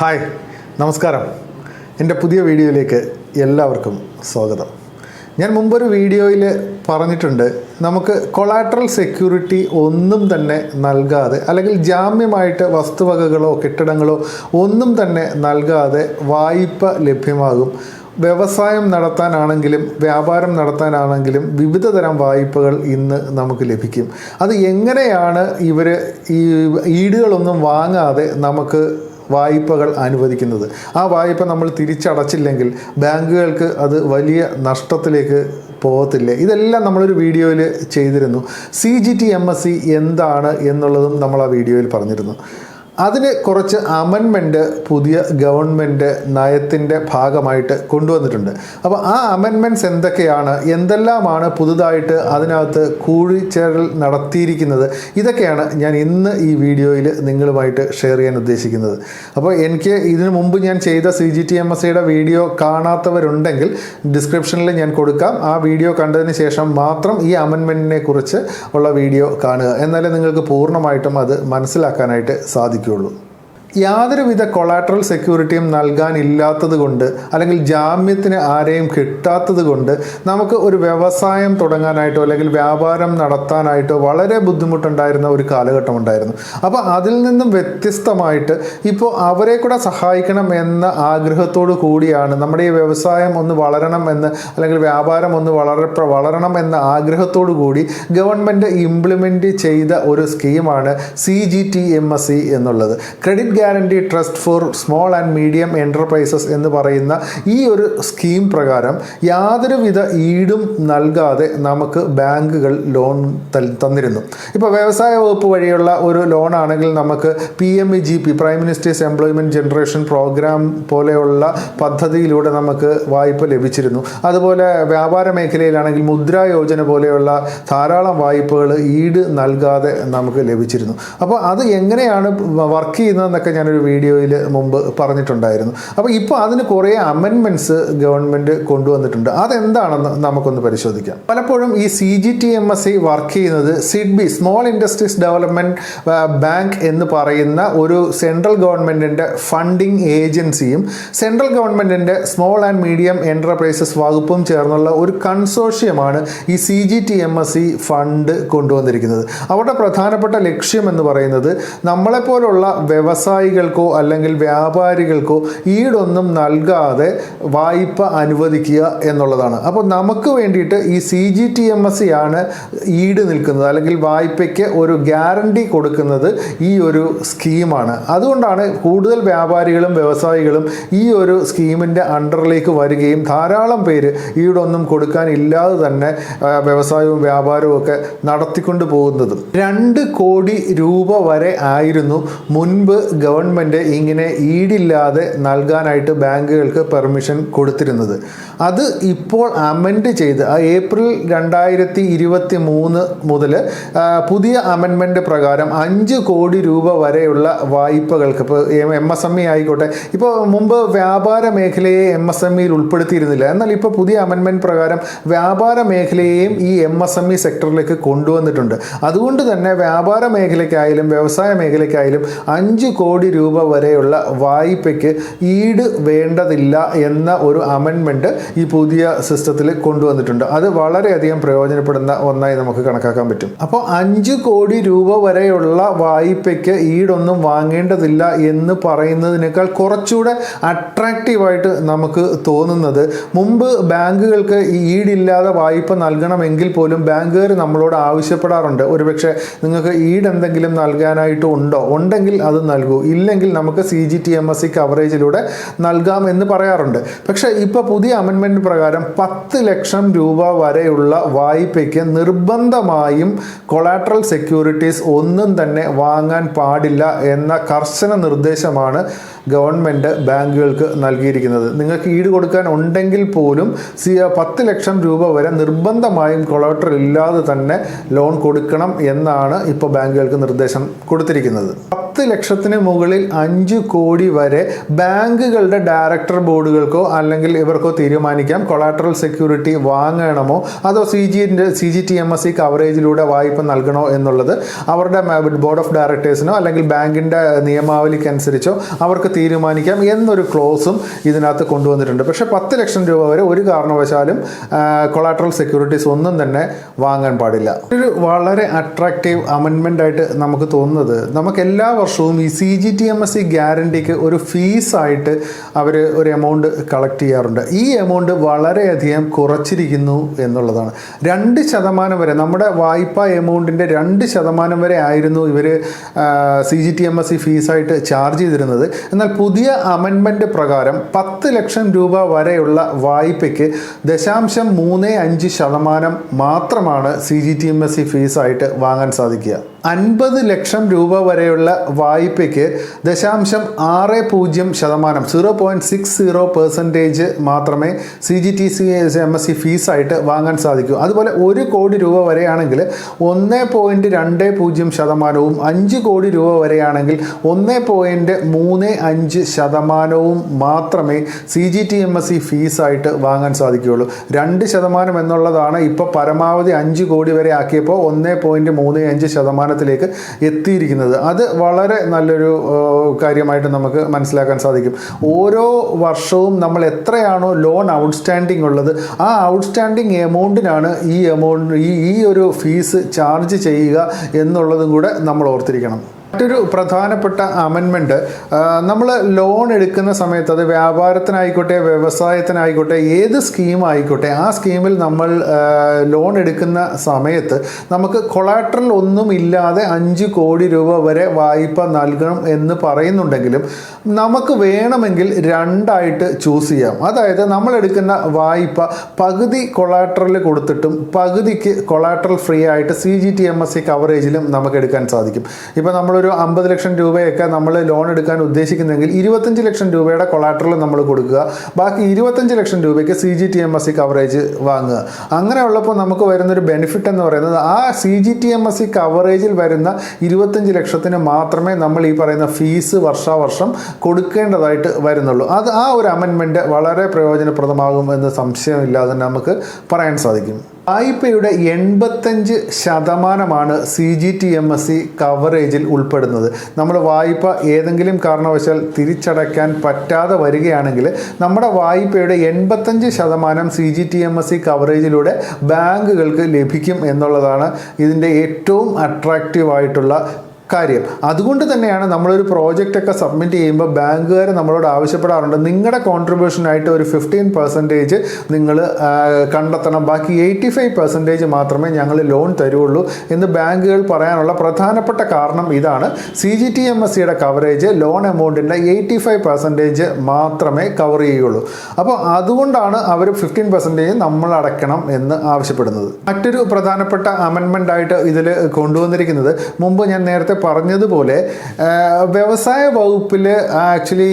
Hi നമസ്കാരം. എന്റെ പുതിയ വീഡിയോയിലേക്ക് എല്ലാവർക്കും സ്വാഗതം. ഞാൻ മുമ്പൊരു വീഡിയോയിൽ പറഞ്ഞിട്ടുണ്ട് നമുക്ക് കൊളാട്രൽ സെക്യൂരിറ്റി ഒന്നും തന്നെ നൽകാതെ അല്ലെങ്കിൽ ജാമ്യമായിട്ട് വസ്തുവകകളോ കെട്ടിടങ്ങളോ ഒന്നും തന്നെ നൽകാതെ വായ്പ ലഭ്യമാകും. വ്യവസായം നടത്താനാണെങ്കിലും വ്യാപാരം നടത്താനാണെങ്കിലും വിവിധ തരം വായ്പകൾ ഇന്ന് നമുക്ക് ലഭിക്കും. അത് എങ്ങനെയാണ് ഇവർ ഈ ഈടുകളൊന്നും വാങ്ങാതെ നമുക്ക് വായ്പകൾ അനുവദിക്കുന്നത്. ആ വായ്പ നമ്മൾ തിരിച്ചടച്ചില്ലെങ്കിൽ ബാങ്കുകൾക്ക് അത് വലിയ നഷ്ടത്തിലേക്ക് പോകത്തില്ലേ? ഇതെല്ലാം നമ്മളൊരു വീഡിയോയിൽ ചെയ്തിരുന്നു. C G T M S C എന്താണ് എന്നുള്ളതും നമ്മൾ ആ വീഡിയോയിൽ പറഞ്ഞിരുന്നു. അതിന് കുറച്ച് അമെൻമെന്റ് പുതിയ ഗവൺമെന്റ് നയത്തിന്റെ ഭാഗമായിട്ട് കൊണ്ടുവന്നിട്ടുണ്ട്. അപ്പോൾ ആ അമെൻമെന്റ്സ് എന്തൊക്കെയാണ്? എന്തെല്ലാമാണ് പുതുതായിട്ട് അതിനകത്ത് കൂടിച്ചേരൽ നടത്തിയിരിക്കുന്നത്? ഇതൊക്കെയാണ് ഞാൻ ഇന്ന് ഈ വീഡിയോയിൽ നിങ്ങളുമായിട്ട് ഷെയർ ചെയ്യാൻ ഉദ്ദേശിക്കുന്നത്. അപ്പോൾ എനിക്ക് ഇതിനു മുമ്പ് ഞാൻ ചെയ്ത C G T M S സിയുടെ വീഡിയോ കാണാത്തവരുണ്ടെങ്കിൽ ഡിസ്ക്രിപ്ഷനിൽ ഞാൻ കൊടുക്കാം. ആ വീഡിയോ കണ്ടതിന് ശേഷം മാത്രം ഈ അമെൻമെന്റിനെ കുറിച്ച് ഉള്ള വീഡിയോ കാണുക. എന്നാലേ നിങ്ങൾക്ക് പൂർണമായിട്ടും അത് മനസ്സിലാക്കാനായിട്ട് സാധിക്കുകയുള്ളൂ യാതൊരുവിധ കൊളാട്രൽ സെക്യൂരിറ്റിയും നൽകാനില്ലാത്തത് കൊണ്ട് അല്ലെങ്കിൽ ജാമ്യത്തിന് ആരെയും കിട്ടാത്തത് കൊണ്ട് നമുക്ക് ഒരു വ്യവസായം തുടങ്ങാനായിട്ടോ അല്ലെങ്കിൽ വ്യാപാരം നടത്താനായിട്ടോ വളരെ ബുദ്ധിമുട്ടുണ്ടായിരുന്ന ഒരു കാലഘട്ടം ഉണ്ടായിരുന്നു. അപ്പോൾ അതിൽ നിന്നും വ്യത്യസ്തമായിട്ട് ഇപ്പോൾ അവരെ കൂടെ സഹായിക്കണം എന്ന ആഗ്രഹത്തോടു കൂടിയാണ് നമ്മുടെ ഈ വ്യവസായം ഒന്ന് വളരണം എന്ന് അല്ലെങ്കിൽ വ്യാപാരം ഒന്ന് വളരെ വളരണം എന്ന ആഗ്രഹത്തോടു കൂടി ഗവൺമെന്റ് ഇംപ്ലിമെന്റ് ചെയ്ത ഒരു സ്കീമാണ് C G T M S C എന്നുള്ളത്. Credit guarantee trust for small and medium enterprises എന്ന് പറയുന്ന ഈ ഒരു സ്കീം പ്രകാരം യാതൊരുവിധ ഈടും നൽകാതെ നമുക്ക് ബാങ്കുകൾ ലോൺ തന്നിരുന്നു. ഇപ്പോൾ വ്യവസായ വകുപ്പ് വഴിയുള്ള ഒരു ലോൺ ആണെങ്കിൽ നമുക്ക് P M E G P prime minister's employment generation programme പോലെയുള്ള പദ്ധതിയിലൂടെ നമുക്ക് വായ്പ ലഭിച്ചിരുന്നു. അതുപോലെ വ്യാപാര മേഖലയിലാണെങ്കിൽ മുദ്രാ യോജന പോലെയുള്ള ധാരാളം വായ്പകൾ ഈട് നൽകാതെ നമുക്ക് ലഭിച്ചിരുന്നു. അപ്പോൾ അത് എങ്ങനെയാണ് വർക്ക് ചെയ്യുന്നതെന്നൊക്കെ ഞാനൊരു വീഡിയോയിൽ മുമ്പ് പറഞ്ഞിട്ടുണ്ടായിരുന്നു. അപ്പോൾ ഇപ്പോൾ അതിന് കുറേ അമെൻമെന്റ്സ് ഗവൺമെന്റ് കൊണ്ടുവന്നിട്ടുണ്ട്. അതെന്താണെന്ന് നമുക്കൊന്ന് പരിശോധിക്കാം. പലപ്പോഴും ഈ C G T M S C work ചെയ്യുന്നത് SIDBI small industries development bank എന്ന് പറയുന്ന ഒരു സെൻട്രൽ ഗവൺമെന്റിന്റെ ഫണ്ടിങ് ഏജൻസിയും സെൻട്രൽ ഗവൺമെന്റിന്റെ സ്മോൾ ആൻഡ് മീഡിയം എന്റർപ്രൈസസ് വകുപ്പും ചേർന്നുള്ള ഒരു കൺസോഷ്യമാണ് ഈ C G T M S C fund കൊണ്ടുവന്നിരിക്കുന്നത്. അവരുടെ പ്രധാനപ്പെട്ട ലക്ഷ്യം എന്ന് പറയുന്നത് നമ്മളെപ്പോലുള്ള വ്യവസായികൾക്കോ അല്ലെങ്കിൽ വ്യാപാരികൾക്കോ ഈടൊന്നും നൽകാതെ വായ്പ അനുവദിക്കുക എന്നുള്ളതാണ്. അപ്പോൾ നമുക്ക് വേണ്ടിയിട്ട് ഈ C G T M S ആണ് ഈട് നിൽക്കുന്നത്. അല്ലെങ്കിൽ വായ്പയ്ക്ക് ഒരു ഗ്യാരണ്ടി കൊടുക്കുന്നത് ഈ ഒരു സ്കീമാണ്. അതുകൊണ്ടാണ് കൂടുതൽ വ്യാപാരികളും വ്യവസായികളും ഈ ഒരു സ്കീമിന്റെ അണ്ടറിലേക്ക് വരികയും ധാരാളം പേര് ഈടൊന്നും കൊടുക്കാനില്ലാതെ തന്നെ വ്യവസായവും വ്യാപാരവും ഒക്കെ നടത്തിക്കൊണ്ട് പോകുന്നത്. രണ്ട് കോടി രൂപ വരെ ആയിരുന്നു മുൻപ് ഗവൺമെന്റ് ഇങ്ങനെ ഈടില്ലാതെ നൽകാനായിട്ട് ബാങ്കുകൾക്ക് പെർമിഷൻ കൊടുത്തിരുന്നത്. അത് ഇപ്പോൾ അമെൻഡ് ചെയ്ത് ഏപ്രിൽ രണ്ടായിരത്തി ഇരുപത്തി മൂന്ന് മുതൽ പുതിയ അമെൻമെന്റ് പ്രകാരം അഞ്ച് കോടി രൂപ വരെയുള്ള വായ്പകൾക്ക് ഇപ്പോൾ എം എസ് എം ഇ ആയിക്കോട്ടെ ഇപ്പോൾ മുമ്പ് വ്യാപാര മേഖലയെ എം എസ് എം ഇയിൽ ഉൾപ്പെടുത്തിയിരുന്നില്ല. എന്നാൽ ഇപ്പോൾ പുതിയ അമെൻമെന്റ് പ്രകാരം വ്യാപാര മേഖലയെയും ഈ എം എസ് എം ഇ സെക്ടറിലേക്ക് കൊണ്ടുവന്നിട്ടുണ്ട്. അതുകൊണ്ട് തന്നെ വ്യാപാര മേഖലയ്ക്കായാലും വ്യവസായ മേഖലയ്ക്കായാലും അഞ്ച് കോടി രൂപ വരെയുള്ള വായ്പയ്ക്ക് ഈട് വേണ്ടതില്ല എന്ന ഒരു അമെൻമെന്റ് ഈ പുതിയ സിസ്റ്റത്തിൽ കൊണ്ടുവന്നിട്ടുണ്ട്. അത് വളരെയധികം പ്രയോജനപ്പെടുന്ന ഒന്നായി നമുക്ക് കണക്കാക്കാൻ പറ്റും. അപ്പോൾ അഞ്ച് കോടി രൂപ വരെയുള്ള വായ്പയ്ക്ക് ഈടൊന്നും വാങ്ങേണ്ടതില്ല എന്ന് പറയുന്നതിനേക്കാൾ കുറച്ചുകൂടെ അട്രാക്റ്റീവായിട്ട് നമുക്ക് തോന്നുന്നത് മുമ്പ് ബാങ്കുകൾക്ക് ഈടില്ലാതെ വായ്പ നൽകണമെങ്കിൽ പോലും ബാങ്കുകാർ നമ്മളോട് ആവശ്യപ്പെടാറുണ്ട്. ഒരുപക്ഷെ നിങ്ങൾക്ക് ഈട് എന്തെങ്കിലും നൽകാനായിട്ട് ഉണ്ടോ? ഉണ്ടെങ്കിൽ അത് നൽകൂ. ഇല്ലെങ്കിൽ നമുക്ക് C G T M S C കവറേജിലൂടെ നൽകാമെന്ന് പറയാറുണ്ട്. പക്ഷേ ഇപ്പോൾ പുതിയ അമെൻമെന്റ് പ്രകാരം പത്ത് ലക്ഷം രൂപ വരെയുള്ള വായ്പയ്ക്ക് നിർബന്ധമായും കൊളാട്രൽ സെക്യൂരിറ്റീസ് ഒന്നും തന്നെ വാങ്ങാൻ പാടില്ല എന്ന കർശന നിർദ്ദേശമാണ് ഗവൺമെന്റ് ബാങ്കുകൾക്ക് നൽകിയിരിക്കുന്നത്. നിങ്ങൾക്ക് ഈട് കൊടുക്കാൻ ഉണ്ടെങ്കിൽ പോലും സി പത്ത് ലക്ഷം രൂപ വരെ നിർബന്ധമായും കൊളോട്ടർ ഇല്ലാതെ തന്നെ ലോൺ കൊടുക്കണം എന്നാണ് ഇപ്പോൾ ബാങ്കുകൾക്ക് നിർദ്ദേശം കൊടുത്തിരിക്കുന്നത്. പത്ത് ലക്ഷത്തിന് മുകളിൽ അഞ്ച് കോടി വരെ ബാങ്കുകളുടെ ഡയറക്ടർ ബോർഡുകൾക്കോ അല്ലെങ്കിൽ ഇവർക്കോ തീരുമാനിക്കാം. കൊളാട്രൽ സെക്യൂരിറ്റി വാങ്ങണമോ? അതോ C ജിന്റെ C G T M S C കവറേജിലൂടെ വായ്പ നൽകണോ എന്നുള്ളത് അവരുടെ ബോർഡ് ഓഫ് ഡയറക്ടേഴ്സിനോ അല്ലെങ്കിൽ ബാങ്കിന്റെ നിയമാവലിക്കനുസരിച്ചോ അവർക്ക് തീരുമാനിക്കാം എന്നൊരു ക്ലോസും ഇതിനകത്ത് കൊണ്ടുവന്നിട്ടുണ്ട്. പക്ഷേ പത്ത് ലക്ഷം രൂപ വരെ ഒരു കാരണവശാലും കൊളാട്രൽ സെക്യൂരിറ്റീസ് ഒന്നും തന്നെ വാങ്ങാൻ പാടില്ല. ഒരു വളരെ അട്രാക്റ്റീവ് അമെൻമെന്റ് ആയിട്ട് നമുക്ക് തോന്നുന്നത് നമുക്ക് എല്ലാ വർഷവും ഈ C G T M S C ഗ്യാരണ്ടിക്ക് ഒരു ഫീസായിട്ട് അവർ ഒരു എമൗണ്ട് കളക്ട് ചെയ്യാറുണ്ട്. ഈ എമൗണ്ട് വളരെയധികം കുറച്ചിരിക്കുന്നു എന്നുള്ളതാണ്. രണ്ട് ശതമാനം വരെ നമ്മുടെ വായ്പാ എമൗണ്ടിന്റെ രണ്ട് ശതമാനം വരെ ആയിരുന്നു ഇവർ C G T M S C ഫീസായിട്ട് charge ചെയ്തിരുന്നത്. എന്നാൽ പുതിയ അമെൻമെന്റ് പ്രകാരം പത്ത് ലക്ഷം രൂപ വരെയുള്ള വായ്പയ്ക്ക് ദശാംശം മൂന്ന് അഞ്ച് ശതമാനം മാത്രമാണ് C G T M S C ഫീസായിട്ട് വാങ്ങാൻ സാധിക്കുക. അൻപത് ലക്ഷം രൂപ വരെയുള്ള വായ്പയ്ക്ക് ദശാംശം ആറ് പൂജ്യം ശതമാനം zero point six zero percentage മാത്രമേ C G T C M S C ഫീസായിട്ട് വാങ്ങാൻ സാധിക്കൂ. അതുപോലെ ഒരു കോടി രൂപ വരെയാണെങ്കിൽ ഒന്ന് പോയിന്റ് രണ്ട് പൂജ്യം ശതമാനവും അഞ്ച് കോടി രൂപ വരെയാണെങ്കിൽ ഒന്ന് പോയിന്റ് മൂന്ന് അഞ്ച് ശതമാനവും മാത്രമേ C G T M S C ഫീസായിട്ട് വാങ്ങാൻ സാധിക്കുകയുള്ളൂ. രണ്ട് ശതമാനം എന്നുള്ളതാണ് ഇപ്പോൾ പരമാവധി അഞ്ച് കോടി വരെ ആക്കിയപ്പോൾ ഒന്ന് പോയിന്റ് മൂന്ന് അഞ്ച് ശതമാനത്തിലേക്ക് എത്തിയിരിക്കുന്നത്. അത് വളരെ നല്ലൊരു കാര്യമായിട്ട് നമുക്ക് മനസ്സിലാക്കാൻ സാധിക്കും. ഓരോ വർഷവും നമ്മൾ എത്രയാണോ ലോൺ ഔട്ട്സ്റ്റാൻഡിംഗ് ഉള്ളത് ആ ഔട്ട്സ്റ്റാൻഡിംഗ് എമൗണ്ടിനാണ് ഈ എമൗണ്ട് ഈ ഈ ഒരു ഫീസ് ചാർജ് ചെയ്യുക എന്നുള്ളതും കൂടെ നമ്മൾ ഓർത്തിരിക്കണം. മറ്റൊരു പ്രധാനപ്പെട്ട അമെൻമെന്റ് നമ്മൾ ലോൺ എടുക്കുന്ന സമയത്ത് അത് വ്യാപാരത്തിനായിക്കോട്ടെ വ്യവസായത്തിനായിക്കോട്ടെ ഏത് സ്കീം ആയിക്കോട്ടെ ആ സ്കീമിൽ നമ്മൾ ലോൺ എടുക്കുന്ന സമയത്ത് നമുക്ക് കൊളാട്രൽ ഒന്നും ഇല്ലാതെ അഞ്ച് കോടി രൂപ വരെ വായ്പ നൽകണം എന്ന് പറയുന്നുണ്ടെങ്കിലും നമുക്ക് വേണമെങ്കിൽ രണ്ടായിട്ട് ചൂസ് ചെയ്യാം. അതായത് നമ്മൾ എടുക്കുന്ന വായ്പ പകുതി കൊളാട്രൽ കൊടുത്തിട്ടും പകുതിക്ക് കൊളാട്രൽ ഫ്രീ ആയിട്ട് C G T M S C കവറേജിലും നമുക്ക് എടുക്കാൻ സാധിക്കും. ഇപ്പോൾ നമ്മളൊരു അമ്പത് ലക്ഷം രൂപയൊക്കെ നമ്മൾ ലോൺ എടുക്കാൻ ഉദ്ദേശിക്കുന്നെങ്കിൽ ഇരുപത്തഞ്ച് ലക്ഷം രൂപയുടെ കൊളാട്രൽ നമ്മൾ കൊടുക്കുക. ബാക്കി ഇരുപത്തഞ്ച് ലക്ഷം രൂപയ്ക്ക് C G T M S C coverage വാങ്ങുക. അങ്ങനെ ഉള്ളപ്പോൾ നമുക്ക് വരുന്നൊരു ബെനിഫിറ്റ് എന്ന് പറയുന്നത് ആ C G T M S C കവറേജിൽ വരുന്ന ഇരുപത്തഞ്ച് ലക്ഷത്തിന് മാത്രമേ നമ്മൾ ഈ പറയുന്ന ഫീസ് വർഷാവർഷം കൊടുക്കേണ്ടതായിട്ട് വരുന്നുള്ളൂ. അത് ആ ഒരു അമെൻമെന്റ് വളരെ പ്രയോജനപ്രദമാകും എന്ന് സംശയമില്ലാതെ നമുക്ക് പറയാൻ സാധിക്കും. വായ്പയുടെ എൺപത്തഞ്ച് ശതമാനമാണ് C G T M S C കവറേജിൽ ഉൾപ്പെടുന്നത്. നമ്മൾ വായ്പ ഏതെങ്കിലും കാരണവശാൽ തിരിച്ചടയ്ക്കാൻ പറ്റാതെ വരികയാണെങ്കിൽ നമ്മുടെ വായ്പയുടെ എൺപത്തഞ്ച് ശതമാനം C G T M S C കവറേജിലൂടെ ബാങ്കുകൾക്ക് ലഭിക്കും എന്നുള്ളതാണ് ഇതിന്റെ ഏറ്റവും അട്രാക്റ്റീവായിട്ടുള്ള കാര്യം. അതുകൊണ്ട് തന്നെയാണ് നമ്മളൊരു പ്രോജക്റ്റൊക്കെ സബ്മിറ്റ് ചെയ്യുമ്പോൾ ബാങ്കുകാർ നമ്മളോട് ആവശ്യപ്പെടാറുണ്ട്. നിങ്ങളുടെ കോൺട്രിബ്യൂഷനായിട്ട് ഒരു ഫിഫ്റ്റീൻ പെർസെന്റേജ് നിങ്ങൾ കണ്ടെത്തണം. ബാക്കി എയ്റ്റി ഫൈവ് പെർസെന്റേജ് മാത്രമേ ഞങ്ങൾ ലോൺ തരുള്ളൂ എന്ന് ബാങ്കുകൾ പറയാനുള്ള പ്രധാനപ്പെട്ട കാരണം ഇതാണ്. C G T M S സിയുടെ കവറേജ് ലോൺ എമൗണ്ടിന്റെ എയ്റ്റി ഫൈവ് പെർസെന്റേജ് മാത്രമേ കവർ ചെയ്യുള്ളൂ. അപ്പോൾ അതുകൊണ്ടാണ് അവർ ഫിഫ്റ്റീൻ പെർസെന്റേജ് നമ്മൾ അടയ്ക്കണം എന്ന് ആവശ്യപ്പെടുന്നത്. മറ്റൊരു പ്രധാനപ്പെട്ട അമെൻമെന്റ് ആയിട്ട് ഇതിൽ കൊണ്ടുവന്നിരിക്കുന്നത്. മുമ്പ് ഞാൻ നേരത്തെ പറഞ്ഞതുപോലെ വ്യവസായ വകുപ്പിൽ ആക്ച്വലി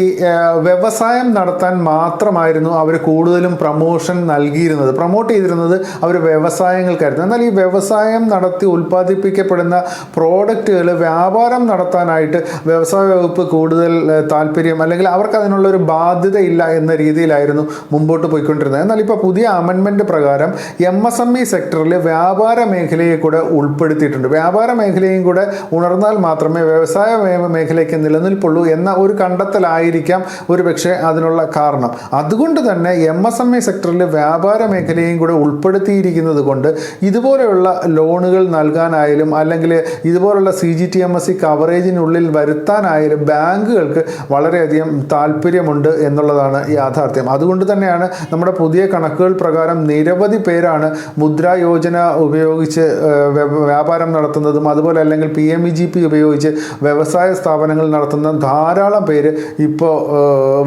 വ്യവസായം നടത്താൻ മാത്രമായിരുന്നു അവർ കൂടുതലും പ്രമോഷൻ നൽകിയിരുന്നത്. പ്രൊമോട്ട് ചെയ്തിരുന്നത് അവർ വ്യവസായങ്ങൾക്കായിരുന്നു. എന്നാൽ ഈ വ്യവസായം നടത്തി ഉൽപ്പാദിപ്പിക്കപ്പെടുന്ന പ്രോഡക്റ്റുകൾ വ്യാപാരം നടത്താനായിട്ട് വ്യവസായ വകുപ്പ് കൂടുതൽ താല്പര്യം അല്ലെങ്കിൽ അവർക്ക് അതിനുള്ള ഒരു ബാധ്യതയില്ല എന്ന രീതിയിലായിരുന്നു മുമ്പോട്ട് പോയിക്കൊണ്ടിരുന്നത്. എന്നാൽ ഇപ്പോൾ പുതിയ അമെൻമെന്റ് പ്രകാരം എം എസ് എം ഇ സെക്ടറിൽ വ്യാപാര മേഖലയെ കൂടെ ഉൾപ്പെടുത്തിയിട്ടുണ്ട്. വ്യാപാര മേഖലയും കൂടെ ഉണർന്നാൽ മാത്രമേ വ്യവസായ മേഖലയ്ക്ക് നിലനിൽപ്പുള്ളൂ എന്ന ഒരു കണ്ടെത്തലായിരിക്കാം ഒരു പക്ഷേ അതിനുള്ള കാരണം. അതുകൊണ്ട് തന്നെ എം എസ് എം ഇ സെക്ടറിൽ വ്യാപാര മേഖലയും കൂടെ ഉൾപ്പെടുത്തിയിരിക്കുന്നത് കൊണ്ട് ഇതുപോലെയുള്ള ലോണുകൾ നൽകാനായാലും അല്ലെങ്കിൽ ഇതുപോലുള്ള C G T M S C കവറേജിനുള്ളിൽ വരുത്താനായാലും ബാങ്കുകൾക്ക് വളരെയധികം താല്പര്യമുണ്ട് എന്നുള്ളതാണ് യാഥാർത്ഥ്യം. അതുകൊണ്ട് തന്നെയാണ് നമ്മുടെ പുതിയ കണക്കുകൾ പ്രകാരം നിരവധി പേരാണ് മുദ്രാ യോജന ഉപയോഗിച്ച് വ്യാപാരം നടത്തുന്നതും അതുപോലെ അല്ലെങ്കിൽ P M E G P ഉപയോഗിച്ച് വ്യവസായ സ്ഥാപനങ്ങൾ നടത്തുന്ന ധാരാളം പേര് ഇപ്പോൾ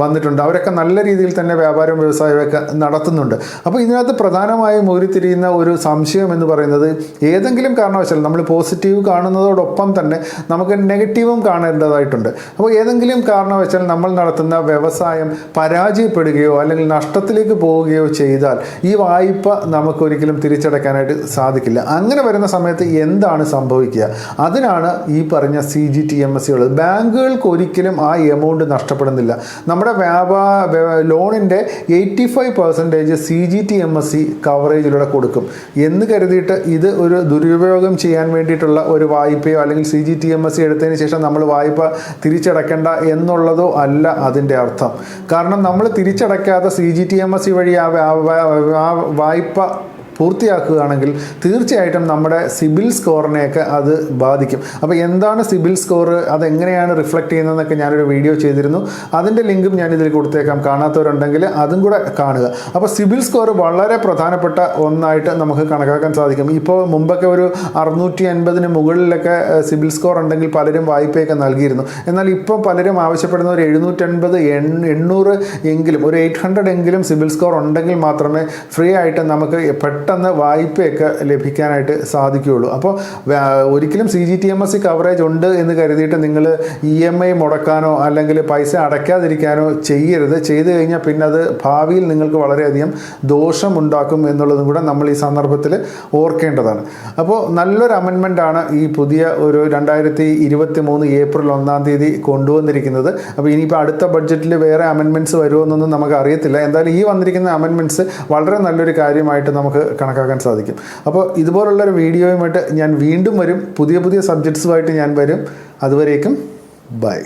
വന്നിട്ടുണ്ട്. അവരൊക്കെ നല്ല രീതിയിൽ തന്നെ വ്യാപാരവും വ്യവസായമൊക്കെ നടത്തുന്നുണ്ട്. അപ്പോൾ ഇതിനകത്ത് പ്രധാനമായും ഉരുത്തിരിയുന്ന ഒരു സംശയം എന്ന് പറയുന്നത് ഏതെങ്കിലും കാരണവശാൽ നമ്മൾ പോസിറ്റീവ് കാണുന്നതോടൊപ്പം തന്നെ നമുക്ക് നെഗറ്റീവും കാണേണ്ടതായിട്ടുണ്ട്. അപ്പോൾ ഏതെങ്കിലും കാരണവശാൽ നമ്മൾ നടത്തുന്ന വ്യവസായം പരാജയപ്പെടുകയോ അല്ലെങ്കിൽ നഷ്ടത്തിലേക്ക് പോവുകയോ ചെയ്താൽ ഈ വായ്പ നമുക്കൊരിക്കലും തിരിച്ചടക്കാനായിട്ട് സാധിക്കില്ല. അങ്ങനെ വരുന്ന സമയത്ത് എന്താണ് സംഭവിക്കുക? അതിനാണ് ഈ ഈ പറഞ്ഞ C G T M S C ഉള്ളത് ബാങ്കുകൾക്ക് ഒരിക്കലും ആ എമൗണ്ട് നഷ്ടപ്പെടുന്നില്ല. നമ്മുടെ വ്യാപാ വ്യ- ലോണിന്റെ eighty five percentage C G T M S C കവറേജിലൂടെ കൊടുക്കും. എന്ന് കരുതിയിട്ട് ഇത് ഒരു ദുരുപയോഗം ചെയ്യാൻ വേണ്ടിയിട്ടുള്ള ഒരു വായ്പയോ അല്ലെങ്കിൽ C G T M S C എടുത്തതിന് ശേഷം നമ്മൾ വായ്പ തിരിച്ചടക്കേണ്ട എന്നുള്ളതോ അല്ല അതിന്റെ അർത്ഥം. കാരണം നമ്മൾ തിരിച്ചടയ്ക്കാതെ C G T M S C വഴി ആ വായ്പ പൂർത്തിയാക്കുകയാണെങ്കിൽ തീർച്ചയായിട്ടും നമ്മുടെ സിബിൽ സ്കോറിനെയൊക്കെ അത് ബാധിക്കും. അപ്പോൾ എന്താണ് സിബിൽ സ്കോർ? അതെങ്ങനെയാണ് റിഫ്ലക്റ്റ് ചെയ്യുന്നതെന്നൊക്കെ ഞാനൊരു വീഡിയോ ചെയ്തിരുന്നു. അതിന്റെ ലിങ്കും ഞാൻ ഇതിൽ കൊടുത്തേക്കാം. കാണാത്തവരുണ്ടെങ്കിൽ അതും കൂടെ കാണുക. അപ്പോൾ സിബിൽ സ്കോർ വളരെ പ്രധാനപ്പെട്ട ഒന്നായിട്ട് നമുക്ക് കണക്കാക്കാൻ സാധിക്കും. ഇപ്പോൾ മുമ്പൊക്കെ ഒരു അറുന്നൂറ്റി അൻപതിന് മുകളിലൊക്കെ സിബിൽ സ്കോർ ഉണ്ടെങ്കിൽ പലരും വായ്പയൊക്കെ നൽകിയിരുന്നു. എന്നാൽ ഇപ്പോൾ പലരും ആവശ്യപ്പെടുന്ന ഒരു എഴുന്നൂറ്റൻപത് എണ്ണൂറ് എങ്കിലും ഒരു എയ്റ്റ് ഹൺഡ്രഡ് എങ്കിലും സിബിൽ സ്കോർ ഉണ്ടെങ്കിൽ മാത്രമേ ഫ്രീ ആയിട്ട് നമുക്ക് പെട്ടെന്ന് വായ്പയൊക്കെ ലഭിക്കാനായിട്ട് സാധിക്കുകയുള്ളൂ. അപ്പോൾ ഒരിക്കലും C G T M S C coverage ഉണ്ട് എന്ന് കരുതിയിട്ട് നിങ്ങൾ ഇ എം ഐ മുടക്കാനോ അല്ലെങ്കിൽ പൈസ അടയ്ക്കാതിരിക്കാനോ ചെയ്യരുത്. ചെയ്തു കഴിഞ്ഞാൽ പിന്നെ അത് ഭാവിയിൽ നിങ്ങൾക്ക് വളരെയധികം ദോഷമുണ്ടാക്കും എന്നുള്ളതും കൂടെ നമ്മൾ ഈ സന്ദർഭത്തിൽ ഓർക്കേണ്ടതാണ്. അപ്പോൾ നല്ലൊരു അമെൻമെന്റ് ആണ് ഈ പുതിയ ഒരു രണ്ടായിരത്തി ഇരുപത്തി മൂന്ന് ഏപ്രിൽ ഒന്നാം തീയതി കൊണ്ടുവന്നിരിക്കുന്നത്. അപ്പോൾ ഇനിയിപ്പോൾ അടുത്ത ബഡ്ജറ്റിൽ വേറെ അമെൻമെന്റ്സ് വരുമെന്നൊന്നും നമുക്ക് അറിയത്തില്ല. എന്തായാലും ഈ വന്നിരിക്കുന്ന അമെൻമെന്റ്സ് വളരെ നല്ലൊരു കാര്യമായിട്ട് നമുക്ക് കണക്കാക്കാൻ സാധിക്കും. അപ്പോൾ ഇതുപോലുള്ളൊരു വീഡിയോയുമായിട്ട് ഞാൻ വീണ്ടും വരും. പുതിയ പുതിയ സബ്ജക്ട്സുമായിട്ട് ഞാൻ വരും. അതുവരേക്കും ബൈ